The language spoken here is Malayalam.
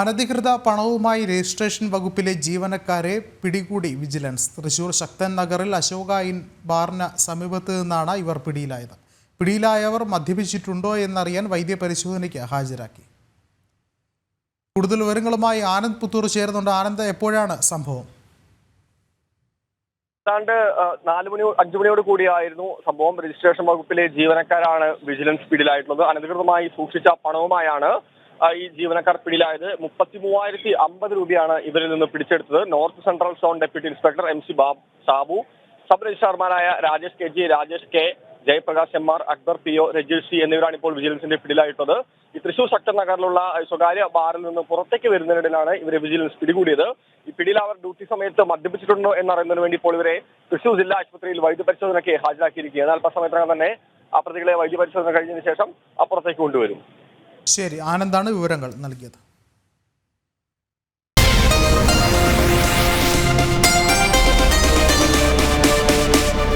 അനധികൃത പണവുമായി രജിസ്ട്രേഷൻ വകുപ്പിലെ ജീവനക്കാരെ പിടികൂടി വിജിലൻസ്. തൃശൂർ ശക്തൻ നഗറിൽ അശോക ഇൻ ബാറിന് സമീപത്ത് നിന്നാണ് ഇവർ പിടിയിലായത്. പിടിയിലായവർ മദ്യപിച്ചിട്ടുണ്ടോ എന്നറിയാൻ വൈദ്യപരിശോധനയ്ക്ക് ഹാജരാക്കി. കൂടുതൽ വിവരങ്ങളുമായി ആനന്ദ് പുത്തൂർ ചേരുന്നുണ്ട്. ആനന്ദ് എപ്പോഴാണ് സംഭവം? ഏതാണ്ട് നാല് മണി അഞ്ചു മണിയോട് കൂടിയായിരുന്നു സംഭവം. രജിസ്ട്രേഷൻ വകുപ്പിലെ ജീവനക്കാരാണ് വിജിലൻസ് പിടിയിലായിട്ടുള്ളത്. അനധികൃതമായി സൂക്ഷിച്ച പണവുമായാണ് ഈ ജീവനക്കാർ പിടിയിലായത്. മുപ്പത്തി മൂവായിരത്തി അമ്പത് രൂപയാണ് ഇവരിൽ നിന്ന് പിടിച്ചെടുത്തത്. North central zone deputy inspector M C ബാബ് Sabu. Sub രജിസ്ട്രാർമാരായ Rajesh K G Rajesh K Jayaprakash M R Akbar P O Rajeesh C എന്നിവരാണ് ഇപ്പോൾ വിജിലൻസിന്റെ പിടിയിലായിട്ടുള്ളത്. ഈ തൃശൂർ ശക്തൻ നഗറിലുള്ള സ്വകാര്യ ബാറിൽ നിന്ന് പുറത്തേക്ക് വരുന്നതിനിടയിലാണ് ഇവരെ വിജിലൻസ് പിടികൂടിയത്. ഈ പിടിയിൽ അവർ ഡ്യൂട്ടി സമയത്ത് മദ്യപിച്ചിട്ടുണ്ടോ എന്നറിയുന്നതിന് വേണ്ടി ഇപ്പോൾ ഇവരെ തൃശൂർ ജില്ലാ ആശുപത്രിയിൽ വൈദ്യപരിശോധനയ്ക്ക് ഹാജരാക്കിയിരിക്കുകയാണ്. അല്പസമയത്തിനകം തന്നെ ആ പ്രതികളെ വൈദ്യപരിശോധന കഴിഞ്ഞതിന് ശേഷം അപ്പുറത്തേക്ക് കൊണ്ടുവരും. ശരി ആനന്ദാണ് വിവരങ്ങൾ നൽകിയത്.